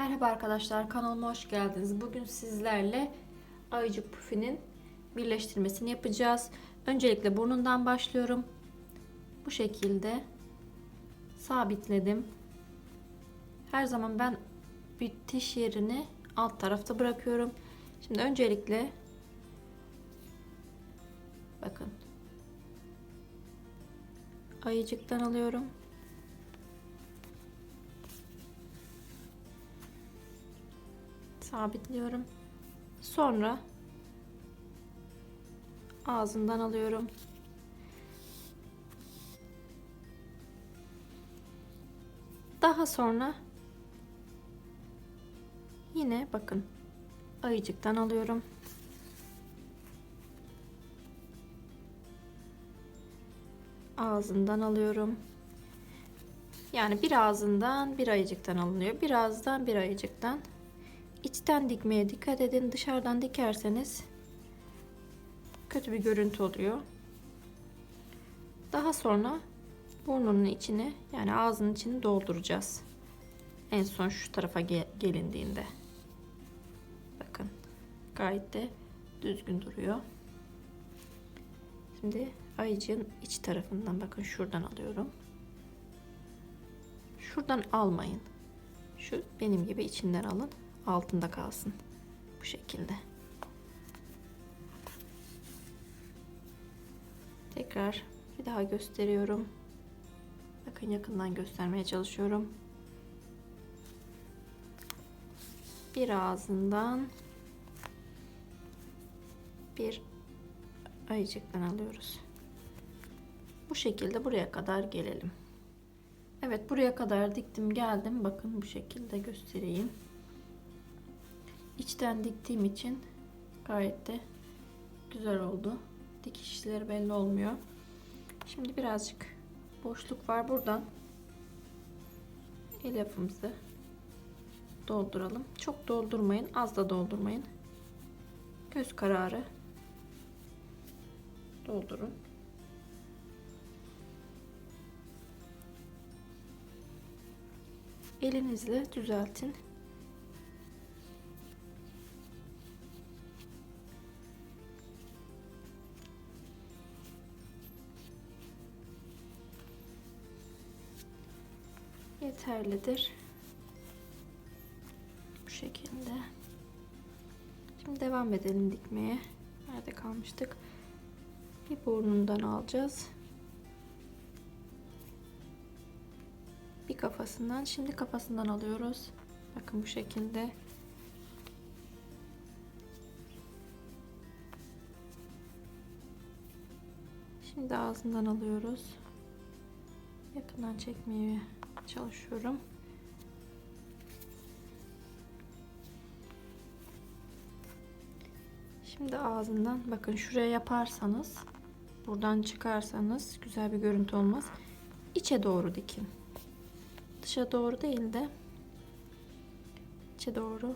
Merhaba arkadaşlar kanalıma hoş geldiniz. Bugün sizlerle ayıcık pufinin birleştirmesini yapacağız. Öncelikle burnundan başlıyorum. Bu şekilde sabitledim. Her zaman ben bitiş yerini alt tarafta bırakıyorum. Şimdi öncelikle bakın ayıcıktan alıyorum. Sabitliyorum. Sonra ağzından alıyorum. Daha sonra yine bakın ayıcıktan alıyorum. Ağzından alıyorum. Yani bir ağzından bir ayıcıktan alınıyor. Bir ağızdan bir ayıcıktan. İçten dikmeye dikkat edin. Dışarıdan dikerseniz kötü bir görüntü oluyor. Daha sonra burnunun içini yani ağzının içini dolduracağız. En son şu tarafa gel gelindiğinde. Bakın gayet de düzgün duruyor. Şimdi ayıcığın iç tarafından bakın şuradan alıyorum. Şuradan almayın. Şu benim gibi içinden alın altında kalsın. Bu şekilde. Tekrar bir daha gösteriyorum. Bakın yakından göstermeye çalışıyorum. Bir ağzından bir ayıcıktan alıyoruz. Bu şekilde buraya kadar gelelim. Evet buraya kadar diktim geldim. Bakın bu şekilde göstereyim içten diktiğim için gayet de güzel oldu. Dikişleri belli olmuyor. Şimdi birazcık boşluk var buradan. Elyafımızı dolduralım. Çok doldurmayın, az da doldurmayın. Göz kararı doldurun. Elinizle düzeltin. Yeterlidir. Bu şekilde. Şimdi devam edelim dikmeye. Nerede kalmıştık? Bir burnundan alacağız. Bir kafasından. Şimdi kafasından alıyoruz. Bakın bu şekilde. Şimdi ağzından alıyoruz. Yakından çekmeye çalışıyorum. Şimdi ağzından bakın şuraya yaparsanız buradan çıkarsanız güzel bir görüntü olmaz. İçe doğru dikin. Dışa doğru değil de içe doğru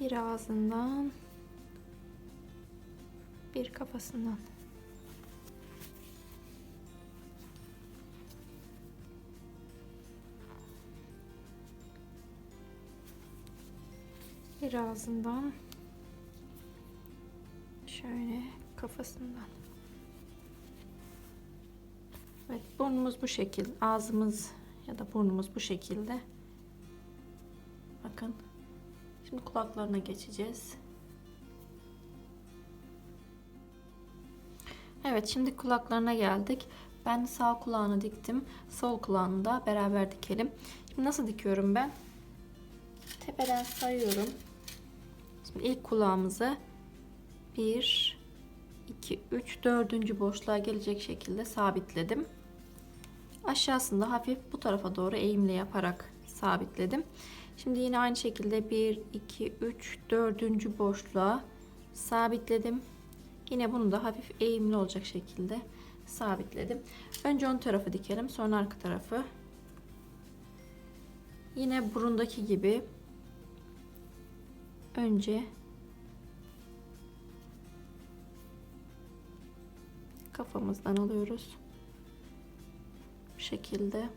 bir ağzından bir kafasından. Bir ağzından şöyle kafasından. Evet burnumuz bu şekil, ağzımız ya da burnumuz bu şekilde. Bakın. Şimdi kulaklarına geçeceğiz. Evet şimdi kulaklarına geldik. Ben sağ kulağını diktim. Sol kulağını da beraber dikelim. Şimdi nasıl dikiyorum ben? Tepeden sayıyorum. Şimdi ilk kulağımızı 1 2 3 4. boşluğa gelecek şekilde sabitledim. Aşağısında hafif bu tarafa doğru eğimli yaparak sabitledim. Şimdi yine aynı şekilde 1 2 3 4. boşluğa sabitledim. Yine bunu da hafif eğimli olacak şekilde sabitledim. Önce ön tarafı dikelim. Sonra arka tarafı. Yine burundaki gibi önce kafamızdan alıyoruz. şekilde.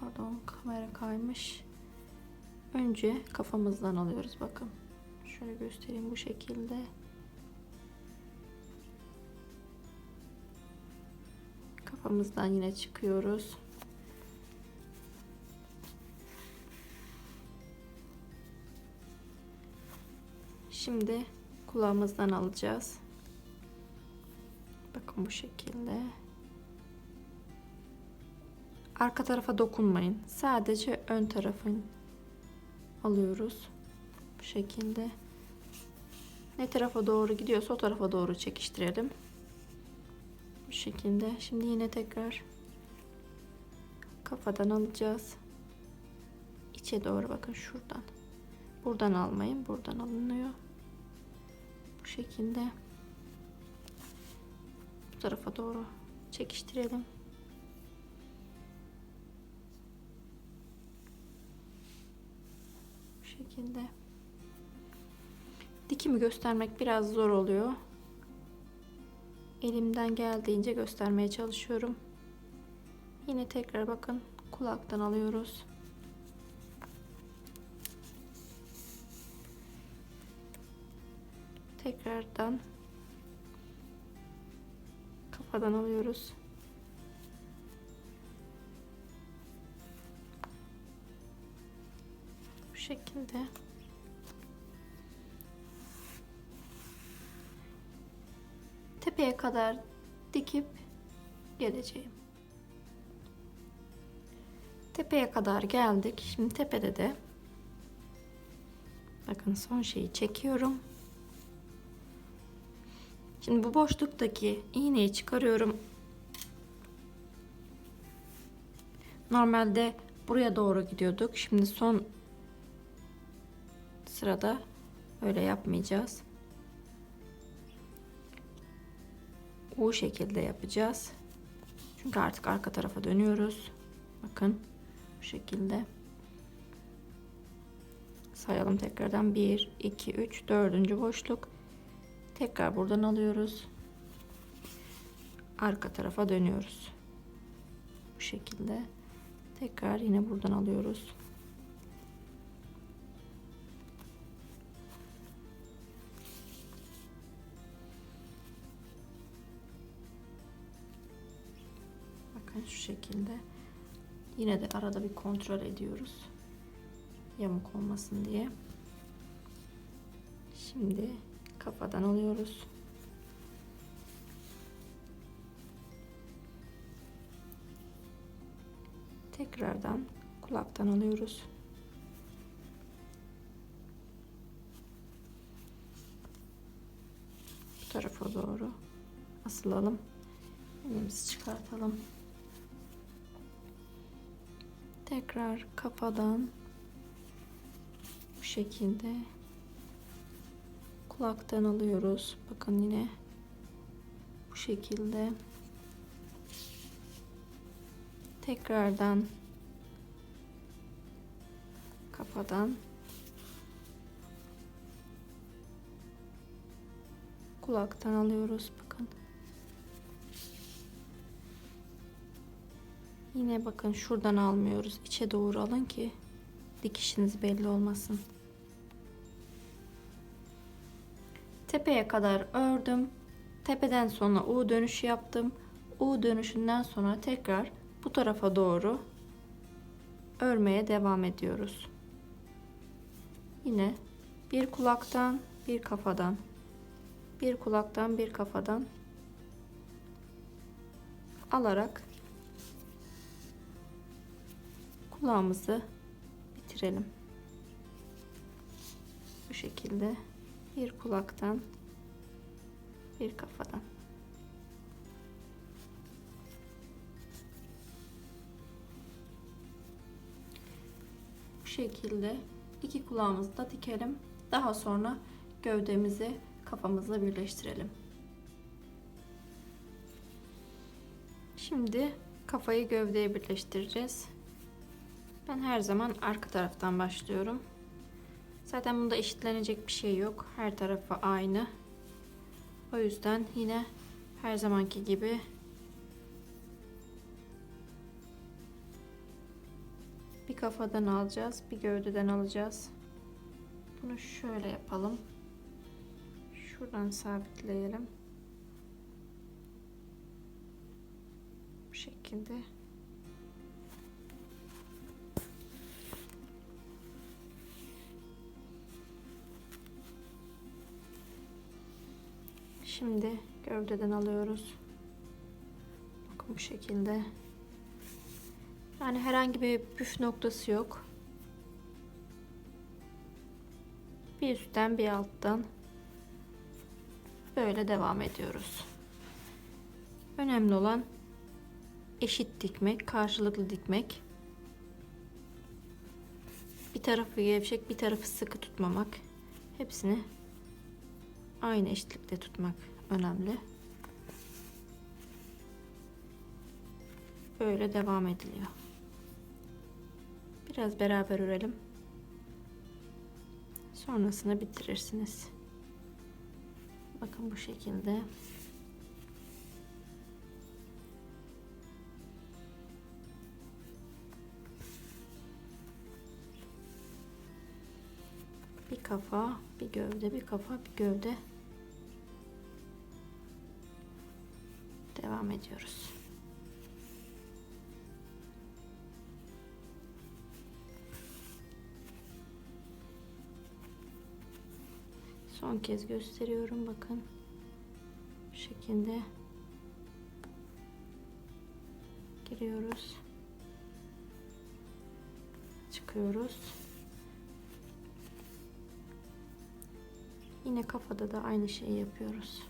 Pardon kamera kaymış. Önce kafamızdan alıyoruz bakın. Şöyle göstereyim bu şekilde. Kafamızdan yine çıkıyoruz. Şimdi kulağımızdan alacağız. Bakın bu şekilde. Arka tarafa dokunmayın. Sadece ön tarafın alıyoruz. Bu şekilde. Ne tarafa doğru gidiyorsa o tarafa doğru çekiştirelim. Bu şekilde. Şimdi yine tekrar kafadan alacağız. İçe doğru bakın şuradan. Buradan almayın. Buradan alınıyor. Bu şekilde. Bu tarafa doğru çekiştirelim. Bu şekilde. Dikimi göstermek biraz zor oluyor. Elimden geldiğince göstermeye çalışıyorum. Yine tekrar bakın kulaktan alıyoruz. Tekrardan kafadan alıyoruz. Bu şekilde. Tepeye kadar dikip geleceğim. Tepeye kadar geldik. Şimdi tepede de bakın son şeyi çekiyorum. Şimdi bu boşluktaki iğneyi çıkarıyorum. Normalde buraya doğru gidiyorduk. Şimdi son sırada öyle yapmayacağız. Bu şekilde yapacağız. Çünkü artık arka tarafa dönüyoruz. Bakın bu şekilde. Sayalım tekrardan. 1, 2, 3, 4. boşluk. Tekrar buradan alıyoruz. Arka tarafa dönüyoruz. Bu şekilde. Tekrar yine buradan alıyoruz. Şu şekilde. Yine de arada bir kontrol ediyoruz. Yamuk olmasın diye. Şimdi kafadan alıyoruz. Tekrardan kulaktan alıyoruz. Bu tarafa doğru asılalım. Elimizi çıkartalım. Tekrar kafadan bu şekilde kulaktan alıyoruz. Bakın yine bu şekilde tekrardan kafadan kulaktan alıyoruz. Yine bakın şuradan almıyoruz. İçe doğru alın ki dikişiniz belli olmasın. Tepeye kadar ördüm. Tepeden sonra U dönüşü yaptım. U dönüşünden sonra tekrar bu tarafa doğru örmeye devam ediyoruz. Yine bir kulaktan, bir kafadan, bir kulaktan, bir kafadan alarak kulağımızı bitirelim. Bu şekilde bir kulaktan bir kafadan. Bu şekilde iki kulağımızı da dikelim. Daha sonra gövdemizi kafamızla birleştirelim. Şimdi kafayı gövdeye birleştireceğiz. Ben her zaman arka taraftan başlıyorum. Zaten bunda eşitlenecek bir şey yok. Her tarafı aynı. O yüzden yine her zamanki gibi bir kafadan alacağız, bir gövdeden alacağız. Bunu şöyle yapalım. Şuradan sabitleyelim. Bu şekilde. Şimdi gövdeden alıyoruz. Bakın bu şekilde. Yani herhangi bir püf noktası yok. Bir üstten bir alttan böyle devam ediyoruz. Önemli olan eşit dikmek, karşılıklı dikmek. Bir tarafı gevşek, bir tarafı sıkı tutmamak. Hepsini aynı eşitlikte tutmak önemli. Böyle devam ediliyor. Biraz beraber örelim. Sonrasında bitirirsiniz. Bakın bu şekilde. Bir kafa, bir gövde, bir kafa, bir gövde. Devam ediyoruz. Son kez gösteriyorum bakın. Bu şekilde giriyoruz. Çıkıyoruz. Yine kafada da aynı şeyi yapıyoruz.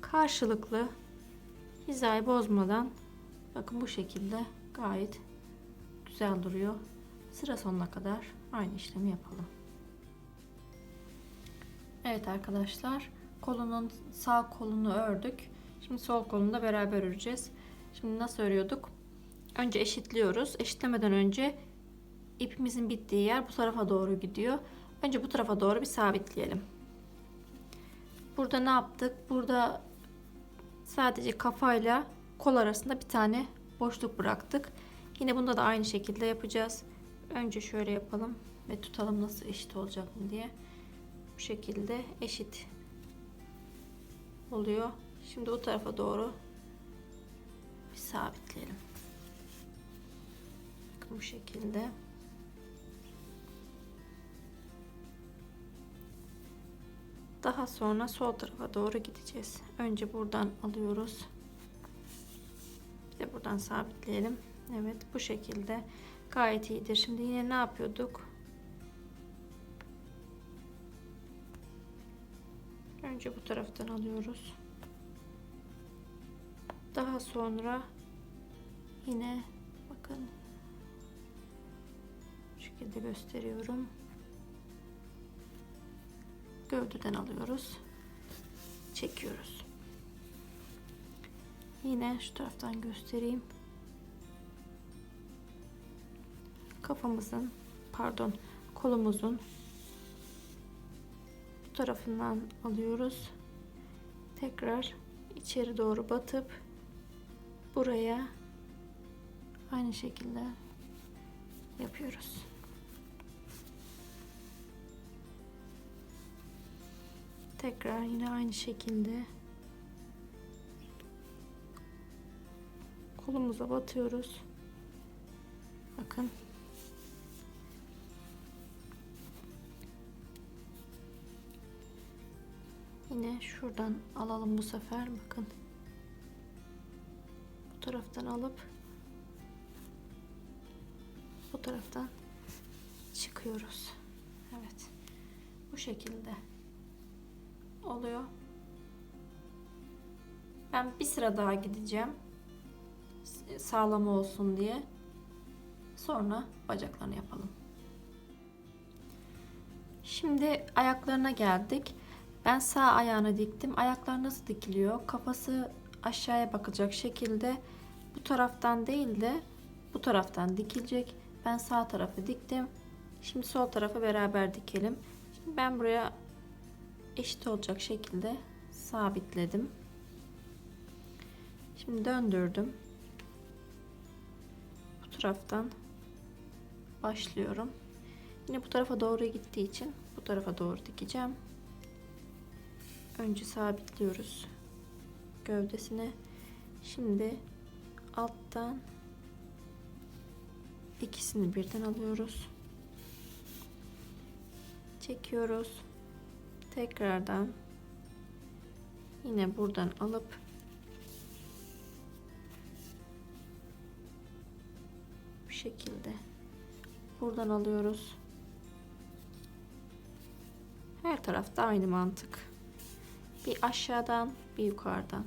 Karşılıklı hizayı bozmadan bakın bu şekilde gayet güzel duruyor. Sıra sonuna kadar aynı işlemi yapalım. Evet arkadaşlar kolunun sağ kolunu ördük. Şimdi sol kolunu da beraber öreceğiz. Şimdi nasıl örüyorduk? Önce eşitliyoruz. Eşitlemeden önce ipimizin bittiği yer bu tarafa doğru gidiyor. Önce bu tarafa doğru bir sabitleyelim. Burada ne yaptık? Burada sadece kafayla kol arasında bir tane boşluk bıraktık. Yine bunda da aynı şekilde yapacağız. Önce şöyle yapalım ve tutalım nasıl eşit olacak mı diye. Bu şekilde eşit oluyor. Şimdi o tarafa doğru bir sabitleyelim. Bu şekilde. Daha sonra sol tarafa doğru gideceğiz. Önce buradan alıyoruz. Bir de buradan sabitleyelim. Evet bu şekilde gayet iyidir. Şimdi yine ne yapıyorduk? Önce bu taraftan alıyoruz. Daha sonra yine bakın bu şekilde gösteriyorum. Gövdeden alıyoruz. Çekiyoruz. Yine şu taraftan göstereyim. Kafamızın pardon kolumuzun bu tarafından alıyoruz. Tekrar içeri doğru batıp buraya aynı şekilde yapıyoruz. Tekrar yine aynı şekilde kolumuza batıyoruz. Bakın. Yine şuradan alalım bu sefer. Bakın. Bu taraftan alıp bu taraftan çıkıyoruz. Evet. Bu şekilde oluyor. Ben bir sıra daha gideceğim. Sağlam olsun diye. Sonra bacaklarını yapalım. Şimdi ayaklarına geldik. Ben sağ ayağını diktim. Ayaklar nasıl dikiliyor? Kafası aşağıya bakacak şekilde bu taraftan değil de bu taraftan dikilecek. Ben sağ tarafı diktim. Şimdi sol tarafı beraber dikelim. Şimdi ben buraya eşit olacak şekilde sabitledim. Şimdi döndürdüm. Bu taraftan başlıyorum. Yine bu tarafa doğru gittiği için bu tarafa doğru dikeceğim. Önce sabitliyoruz gövdesine. Şimdi alttan ikisini birden alıyoruz. Çekiyoruz. Tekrardan yine buradan alıp bu şekilde buradan alıyoruz. Her tarafta aynı mantık. Bir aşağıdan, bir yukarıdan.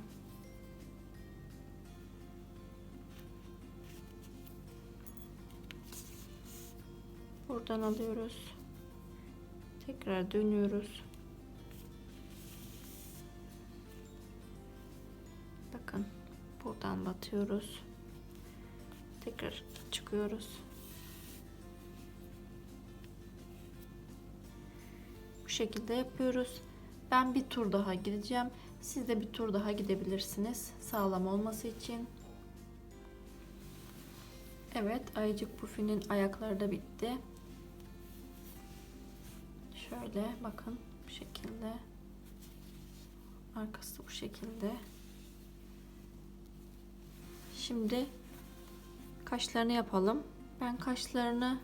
Buradan alıyoruz. Tekrar dönüyoruz. Buradan batıyoruz. Tekrar çıkıyoruz. Bu şekilde yapıyoruz. Ben bir tur daha gideceğim. Siz de bir tur daha gidebilirsiniz. Sağlam olması için. Evet, ayıcık pufinin ayakları da bitti. Şöyle bakın bu şekilde. Arkası bu şekilde. Şimdi kaşlarını yapalım. Ben kaşlarını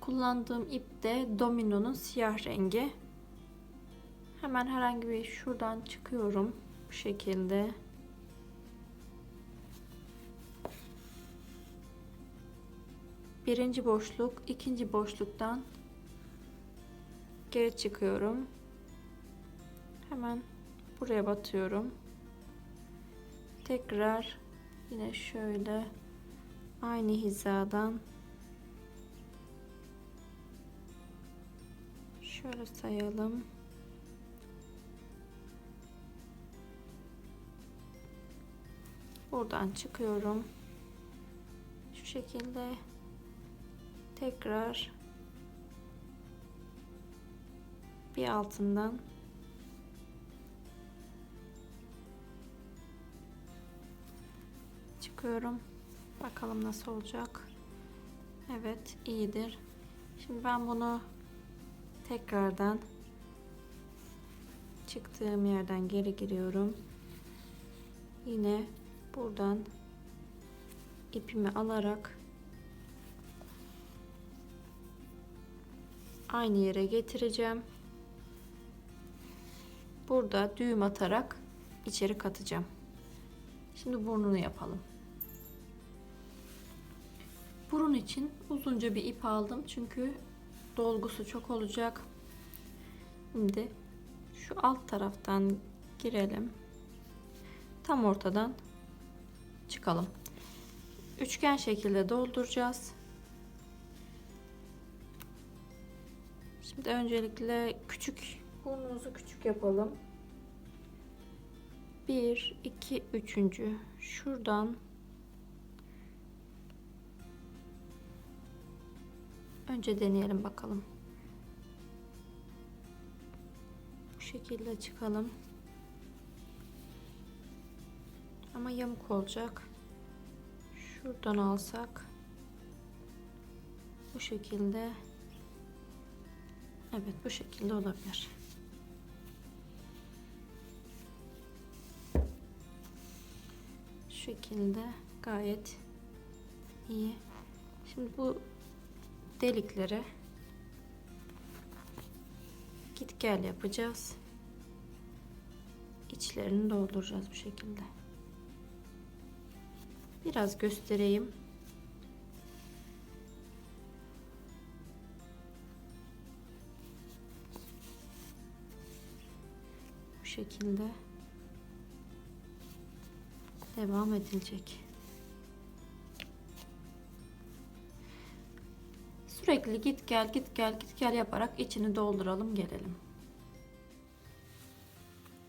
kullandığım ip de Domino'nun siyah rengi. Hemen herhangi bir şuradan çıkıyorum bu şekilde. Birinci boşluk, ikinci boşluktan geri çıkıyorum. Hemen buraya batıyorum. Tekrar yine şöyle aynı hizadan şöyle sayalım. Buradan çıkıyorum. Şu şekilde tekrar bir altından çıkıyorum. Bakalım nasıl olacak. Evet, iyidir. Şimdi ben bunu tekrardan çıktığım yerden geri giriyorum. Yine buradan ipimi alarak aynı yere getireceğim. Burada düğüm atarak içeri katacağım. Şimdi burnunu yapalım. Burun için uzunca bir ip aldım çünkü dolgusu çok olacak. Şimdi şu alt taraftan girelim. Tam ortadan çıkalım. Üçgen şekilde dolduracağız. Şimdi öncelikle küçük burnumuzu küçük yapalım. 1 2 3. şuradan önce deneyelim bakalım. Bu şekilde çıkalım. Ama yamuk olacak. Şuradan alsak bu şekilde Evet bu şekilde olabilir. Şu şekilde gayet iyi. Şimdi bu deliklere git gel yapacağız. İçlerini dolduracağız bu şekilde. Biraz göstereyim. Bu şekilde devam edilecek. Sürekli git gel git gel git gel yaparak içini dolduralım gelelim.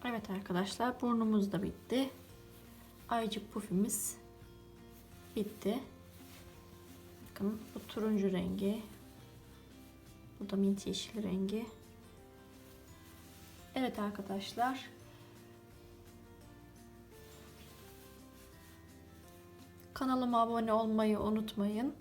Evet arkadaşlar burnumuz da bitti. Ayıcık pufimiz bitti. Bakın bu turuncu rengi. Bu da mint yeşil rengi. Evet arkadaşlar. Kanalıma abone olmayı unutmayın.